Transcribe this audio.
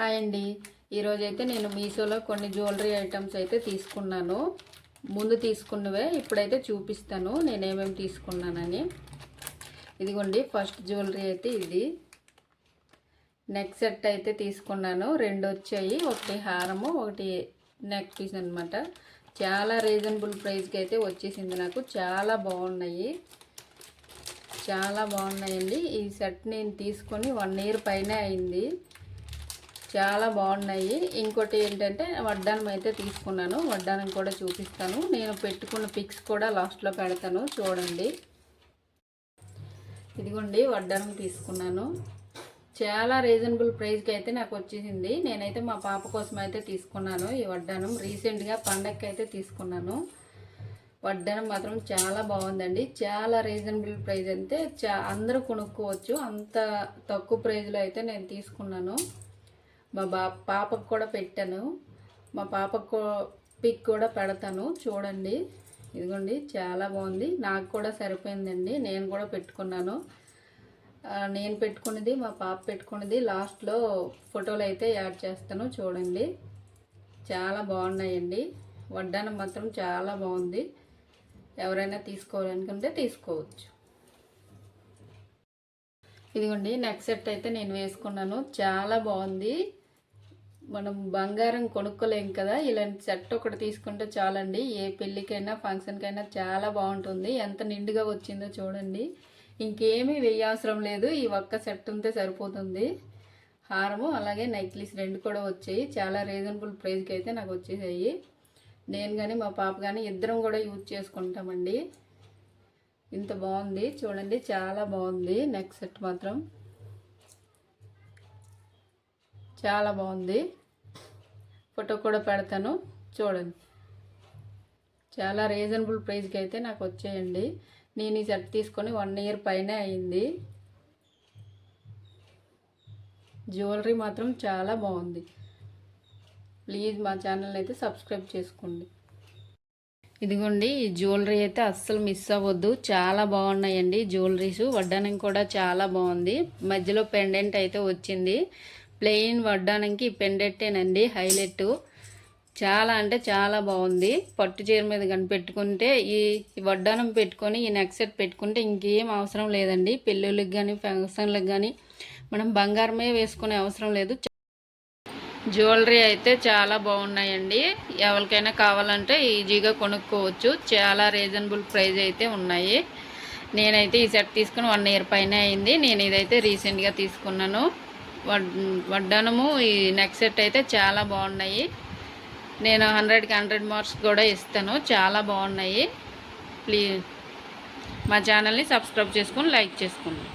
Hi అండి ఈరోజు అయితే నేను మీషోలో కొన్ని జ్యువెలరీ ఐటమ్స్ అయితే తీసుకున్నాను. ముందు తీసుకున్నవే ఇప్పుడైతే చూపిస్తాను నేను ఏమేమి తీసుకున్నానని. ఇదిగోండి ఫస్ట్ జ్యువెలరీ అయితే ఇది. నెక్ సెట్ అయితే తీసుకున్నాను. రెండు వచ్చాయి. ఒకటి హారము ఒకటి నెక్ పీస్ అనమాట చాలా రీజనబుల్ ప్రైస్కి అయితే వచ్చేసింది నాకు. చాలా బాగున్నాయి. చాలా బాగున్నాయండి. ఈ సెట్ నేను తీసుకొని వన్ ఇయర్ పైనే అయింది. చాలా బాగున్నాయి. ఇంకోటి ఏంటంటే వడ్డానం అయితే తీసుకున్నాను. వడ్డానం కూడా చూపిస్తాను. నేను పెట్టుకున్న పిక్స్ కూడా లాస్ట్లో పెడతాను. చూడండి. ఇదిగోండి వడ్డానం తీసుకున్నాను. చాలా రీజనబుల్ ప్రైస్కి అయితే నాకు వచ్చేసింది. నేనైతే మా పాప కోసం అయితే తీసుకున్నాను ఈ వడ్డానం. రీసెంట్గా పండగకి అయితే తీసుకున్నాను. వడ్డానం మాత్రం చాలా బాగుందండి. చాలా రీజనబుల్ ప్రైస్ అయితే చా అందరూ కొనుక్కోవచ్చు. అంత తక్కువ ప్రైజ్లో అయితే నేను తీసుకున్నాను. మా బా పాపకు కూడా పెట్టాను. మా పాపకు పిక్ కూడా పెడతాను. చూడండి. ఇదిగోండి చాలా బాగుంది. నాకు కూడా సరిపోయిందండి. నేను కూడా పెట్టుకున్నాను. నేను పెట్టుకున్నది మా పాప పెట్టుకున్నది. లాస్ట్లో ఫోటోలు అయితే యాడ్ చేస్తాను. చూడండి. చాలా బాగున్నాయండి. వడ్డానం మాత్రం చాలా బాగుంది. ఎవరైనా తీసుకోవాలనుకుంటే తీసుకోవచ్చు. ఇదిగోండి నెక్ సెట్ అయితే నేను వేసుకున్నాను. చాలా బాగుంది. మనం బంగారం కొనుక్కోలేం కదా? ఇలాంటి సెట్ ఒకటి తీసుకుంటే చాలండి. ఏ పెళ్ళికైనా ఫంక్షన్కైనా చాలా బాగుంటుంది. ఎంత నిండుగా వచ్చిందో చూడండి. ఇంకేమీ వేయవసరం లేదు. ఈ ఒక్క సెట్ ఉంటే సరిపోతుంది. హారము అలాగే నెక్లెస్ రెండు కూడా వచ్చాయి. చాలా రీజనబుల్ ప్రైస్కి అయితే నాకు వచ్చేసాయి. నేను కానీ మా పాప కానీ ఇద్దరం కూడా యూజ్ చేసుకుంటామండి. ఇంత బాగుంది. చూడండి చాలా బాగుంది. నెక్ సెట్ మాత్రం. చాలా బాగుంది. ఫోటో కూడా పెడతాను. చూడండి. చాలా రీజనబుల్ ప్రైస్కి అయితే నాకు వచ్చేయండి. నేను ఈ సెట్ తీసుకొని వన్ ఇయర్ పైనే అయింది. జ్యువెలరీ మాత్రం చాలా బాగుంది. ప్లీజ్ మా ఛానల్ అయితే సబ్స్క్రైబ్ చేసుకోండి. ఇదిగోండి ఈ జ్యువెలరీ అయితే అస్సలు మిస్ అవ్వద్దు. చాలా బాగున్నాయండి జ్యువెలరీస్ వడ్డానికి కూడా చాలా బాగుంది. మధ్యలో పెండెంట్ అయితే వచ్చింది. ప్లెయిన్ వడ్డానికి పెండెట్టేనండి హైలైట్. చాలా అంటే చాలా బాగుంది. పట్టు చీర మీద కనిపెట్టుకుంటే ఈ వడ్డానం పెట్టుకొని ఈ నెక్ సెట్ పెట్టుకుంటే ఇంకేం అవసరం లేదండి. పెళ్ళిళ్ళకి కానీ ఫంక్షన్లకు కానీ మనం బంగారమే వేసుకునే అవసరం లేదు. జ్యువెలరీ అయితే చాలా బాగున్నాయండి. ఎవరికైనా కావాలంటే ఈజీగా కొనుక్కోవచ్చు. చాలా రీజనబుల్ ప్రైజ్ అయితే ఉన్నాయి. నేనైతే ఈ సెట్ తీసుకుని వన్ ఇయర్ పైన అయింది. నేను ఇదైతే రీసెంట్గా తీసుకున్నాను. వడ్డానము. ఈ నెక్ సెట్ అయితే చాలా బాగున్నాయి. నేను హండ్రెడ్కి హండ్రెడ్ మార్క్స్ కూడా ఇస్తాను. చాలా బాగున్నాయి. ప్లీజ్ మా ఛానల్ని సబ్స్క్రైబ్ చేసుకొని లైక్ చేసుకోండి.